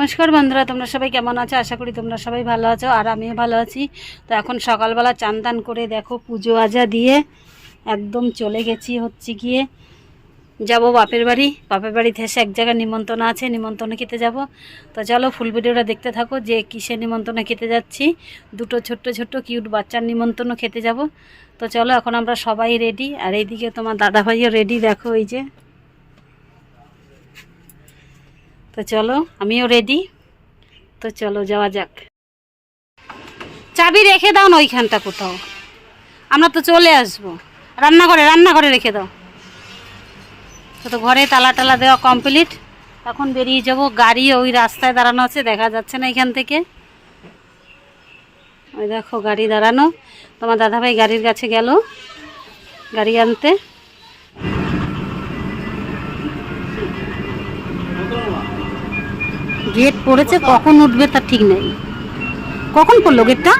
নমস্কার বন্ধুরা, তোমরা সবাই কেমন আছো? আশা করি তোমরা সবাই ভালো আছো আর আমিও ভালো আছি। তো এখন সকালবেলা চান টান করে দেখো পুজো আজা দিয়ে একদম চলে গেছি হচ্ছে গিয়ে। যাব বাপের বাড়ি। বাপের বাড়িতে এসে এক জায়গায় নিমন্ত্রণ আছে, নিমন্ত্রণ খেতে যাব। তো চলো ফুল ভিডিওটা দেখতে থাকো যে কিসের নিমন্ত্রণ খেতে যাচ্ছি। দুটো ছোট্ট ছোট্ট কিউট বাচ্চার নিমন্ত্রণ খেতে যাব। তো চলো এখন আমরা সবাই রেডি আর এইদিকে তোমার দাদা ভাইও রেডি দেখো এই যে। তো চলো, আমিও রেডি তো চলো, যাওয়া যাক। চাবি রেখে দাও না ওইখানটা কোথাও। আমরা তো চলে আসব। রান্নাঘরে রান্নাঘরে রেখে দাও। তো ঘরে তালা টালা দেওয়া কমপ্লিট এখন বেরিয়ে যাব। গাড়ি ওই রাস্তায় দাঁড়ানো আছে, দেখা যাচ্ছে না এখান থেকে। ওই দেখো, গাড়ি দাঁড়ানো। তোমার দাদাভাই গাড়ির কাছে গেল। গাড়ি আনতে। গেট পড়েছে কখন উঠবে তার ঠিক নেই। কখন পড়ল গেটটা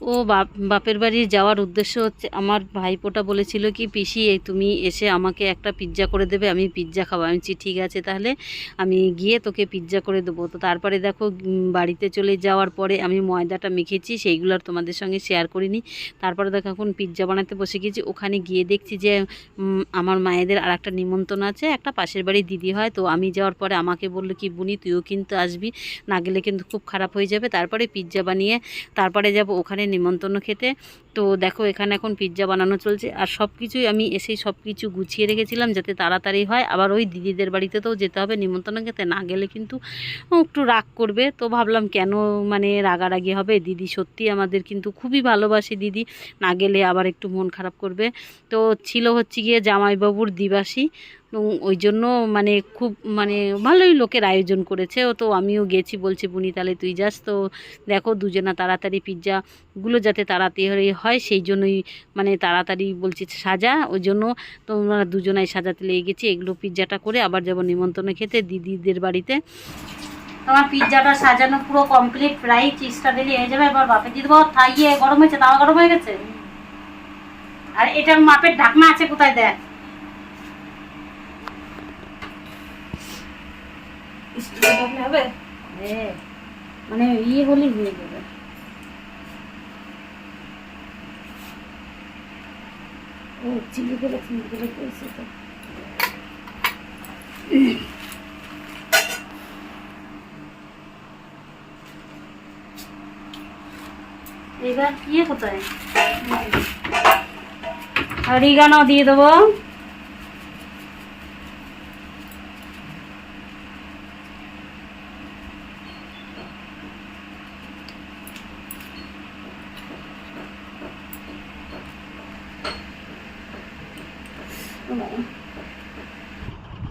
ও বাপ বাপের বাড়ি যাওয়ার উদ্দেশ্য হচ্ছে আমার ভাইপোটা বলেছিল কি পিসি এই তুমি এসে আমাকে একটা পিৎজা করে দেবে আমি পিৎজা খাব। আমি বলছি, ঠিক আছে তাহলে আমি গিয়ে তোকে পিৎজা করে দেবো। তো তারপরে দেখো বাড়িতে চলে যাওয়ার পরে আমি ময়দাটা মেখেছি সেইগুলো আর তোমাদের সঙ্গে শেয়ার করিনি। তারপরে দেখো এখন পিৎজা বানাতে বসে গেছি ওখানে গিয়ে দেখছি যে আমার মায়েদের আর একটা নিমন্ত্রণ আছে একটা পাশের বাড়ি দিদি হয় তো আমি যাওয়ার পরে আমাকে বলল কি বুনি তুইও কিন্তু আসবি না গেলে কিন্তু খুব খারাপ হয়ে যাবে। তারপরে পিৎজা বানিয়ে তারপরে যাব ওখানে নিমন্ত্রণ খেতে তো দেখো, এখানে এখন পিৎজা বানানো চলছে। আর সব কিছুই আমি এসেই সব কিছু গুছিয়ে রেখেছিলাম যাতে তাড়াতাড়ি হয়। আবার ওই দিদিদের বাড়িতেতেও যেতে হবে, নিমন্ত্রণ খেতে না গেলে কিন্তু একটু রাগ করবে। তো ভাবলাম কেন মানে রাগারাগি হবে? দিদি সত্যি আমাদের কিন্তু খুবই ভালোবাসে দিদি। না গেলে আবার একটু মন খারাপ করবে। তো ছিল হচ্ছে গিয়ে জামাইবাবুর দিবাসী। ওই জন্য মানে খুব মানে ভালোই লোকের আয়োজন করেছে। ও তো আমিও গেছি, বলছে, বুনি, তাহলে তুই যাস। তো দেখো, দুজনা তাড়াতাড়ি পিৎজাগুলো যাতে তাড়াতাড়ি হয় সেই জন্যই মানে তাড়াতাড়ি বলছি সাজা। ওই জন্য তোমরা দুজনাই সাজাতে লেগে গেছি। এগুলো পিৎজাটা করে আবার যাব নিমন্ত্রণে খেতে দিদিদের বাড়িতে। তোমার পিৎজাটা সাজানো পুরো কমপ্লিট প্রায় চিজটা দিলে হয়ে যাবে। এবার বাপে দিয়ে দেবো থাইয়ে গরম হয়েছে তাওয়া গরম হয়ে গেছে? আর এটার মাপের ঢাকনা আছে কোথায় দেখ। হবে? হ্যাঁ মানে ইয়ে হলেই হয়ে যাবে। ও চিলি করে চিলি করে করেছে তো। এবার ইয়ে কোথায়? হরিগানা দিয়ে দেবো।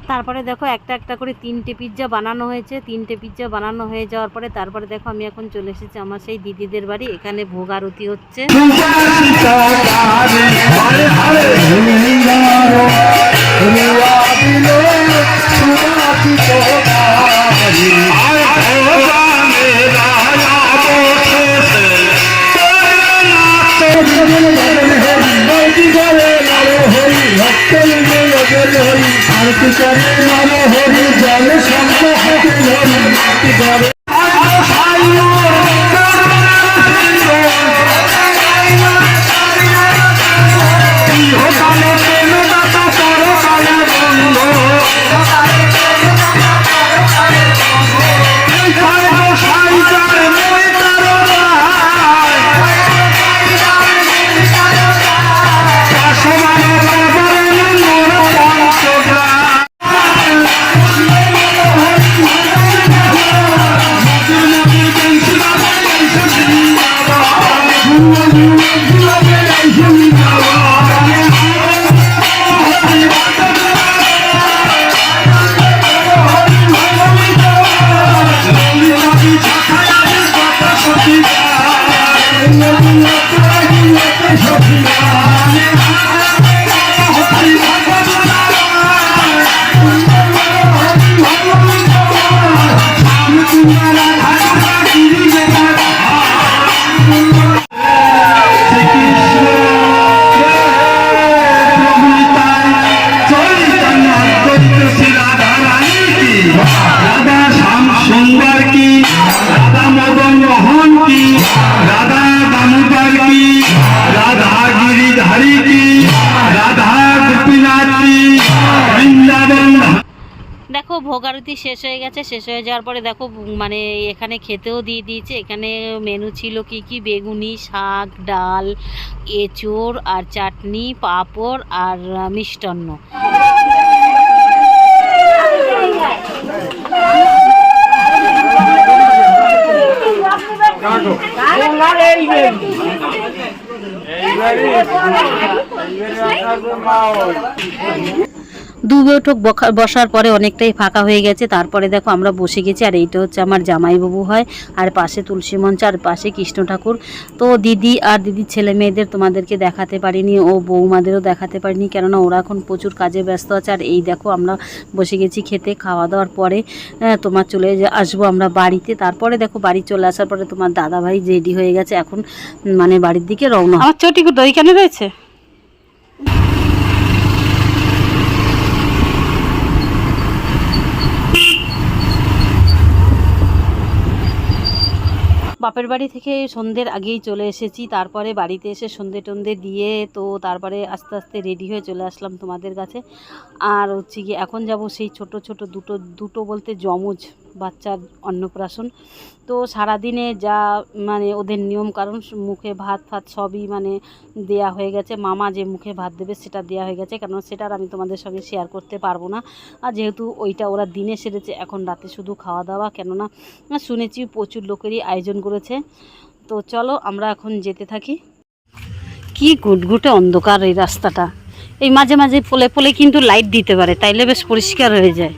তারপরে দেখো একটা একটা করে তিনটে পিৎজা বানানো হয়েছে তিনটে পিৎজা বানানো হয়ে যাওয়ার পরে তারপরে দেখো আমি এখন চলে এসেছি আমার সেই দিদিদের বাড়ি এখানে ভোগ আরতি হচ্ছে দেখো ভোগ আরতি শেষ হয়ে গেছে শেষ হয়ে যাওয়ার পরে দেখো মানে এখানে খেতেও দিয়ে দিয়েছে এখানে মেনু ছিল কি কি? বেগুনি শাক ডাল এঁচোড় আর চাটনি পাপড় আর মিষ্টান্ন। আহ, মিষ্টান্ন দু বৈঠক বসার পরে অনেকটাই ফাঁকা হয়ে গেছে। তারপরে দেখো আমরা বসে গেছি আর এইটা হচ্ছে আমার জামাইবাবু হয় আর পাশে তুলসী মঞ্চ আর পাশে কৃষ্ণ ঠাকুর। তো দিদি আর দিদির ছেলে মেয়েদের তোমাদেরকে দেখাতে পারিনি ও বৌমাদেরও দেখাতে পারিনি কেননা ওরা এখন প্রচুর কাজে ব্যস্ত আছে। আর এই দেখো আমরা বসে গেছি খেতে খাওয়া দাওয়ার পরে আহ, তোমার চলে আসব আমরা বাড়িতে। তারপরে দেখো বাড়ি চলে আসার পরে তোমার দাদা ভাই রেডি হয়ে গেছে এখন মানে বাড়ির দিকে রওনা। আমার চটিকুটো ওইখানে রয়েছে? বাপের বাড়ি থেকে সন্ধ্যের আগেই চলে এসেছি। তারপরে বাড়িতে এসে সন্ধে টন্ধে দিয়ে তো তারপরে আস্তে আস্তে রেডি হয়ে চলে আসলাম তোমাদের কাছে। আর হচ্ছে কি এখন যাব সেই ছোট ছোট দুটো দুটো বলতে যমজ। বাচ্চার অন্নপ্রাশন। তো সারাদিনে যা মানে ওদের নিয়ম কারণ, মুখে ভাত ফাত সবই মানে দেয়া হয়ে গেছে। মামা যে মুখে ভাত দেবে সেটা দেয়া হয়ে গেছে কারণ সেটা আর আমি তোমাদের সঙ্গে শেয়ার করতে পারব না। আর যেহেতু ওইটা ওরা দিনে সেরেছে, এখন রাতে শুধু খাওয়া দাওয়া, কেননা শুনেছি প্রচুর লোকেরই আয়োজন করেছে। তো চলো আমরা এখন যেতে থাকি। কি গুটগুটে অন্ধকার এই রাস্তাটা। এই মাঝে মাঝে ফলে ফলে কিন্তু লাইট দিতে পারে, তাইলে বেশ পরিষ্কার হয়ে যায়।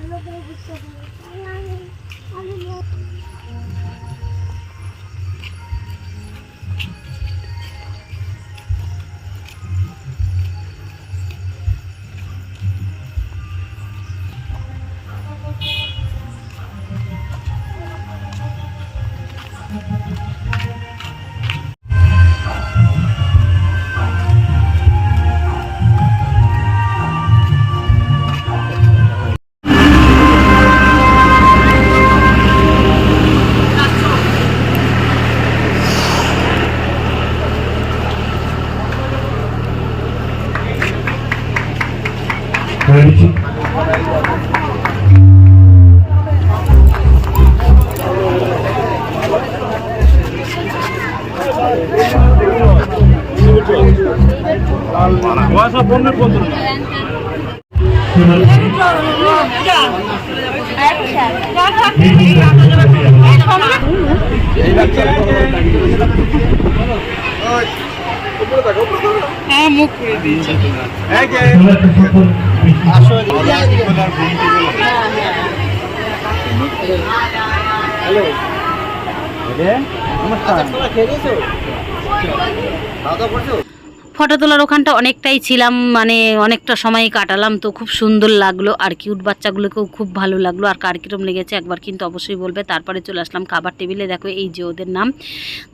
বন্যার বন্ধন হ্যাঁ মুখ করে দাদা পড়ছো ফটো তোলার ওখানটা অনেকটাই ছিলাম মানে অনেকটা সময় কাটালাম তো খুব সুন্দর লাগল আর কিউট বাচ্চাগুলোকেও খুব ভালো লাগল আর কার কিরম লেগেছে একবার কিন্তু অবশ্যই বলবে। তারপরে চলে আসলাম খাবার টেবিলে, দেখো এই যে ওদের নাম।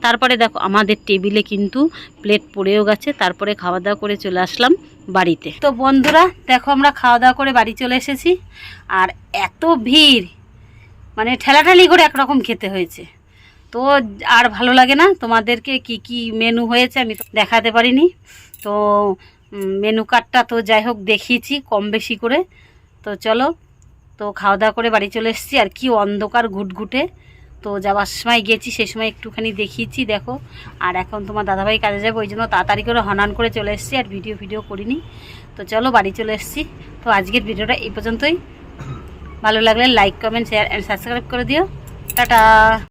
তারপরে দেখো আমাদের টেবিলে কিন্তু প্লেট পড়েও গেছে, তারপরে খাওয়া দাওয়া করে চলে আসলাম বাড়িতে। তো বন্ধুরা, দেখো আমরা খাওয়া দাওয়া করে বাড়ি চলে এসেছি আর এত ভিড় মানে ঠেলাঠালি করে একরকম খেতে হয়েছে। তো আর ভালো লাগে না? তোমাদেরকে কি কি মেনু হয়েছে আমি দেখাতে পারিনি। তো মেনু কার্ডটা তো যাই হোক দেখিয়েছি কম বেশি করে। তো চলো, তো খাওয়া দাওয়া করে বাড়ি চলে এসেছি। আর কি অন্ধকার ঘুটঘুটে। তো যাওয়ার সময় গেছি সেই সময় একটুখানি দেখিয়েছি, দেখো। আর এখন তোমার দাদাভাই কাজে যাবে, ওই জন্য তাড়াতাড়ি করে হনান করে চলে এসেছি। আর ভিডিও ভিডিও করিনি। তো চলো বাড়ি চলে এসেছি। তো আজকের ভিডিওটা এই পর্যন্তই। ভালো লাগলে like comment share and subscribe করে দিও। টাটা!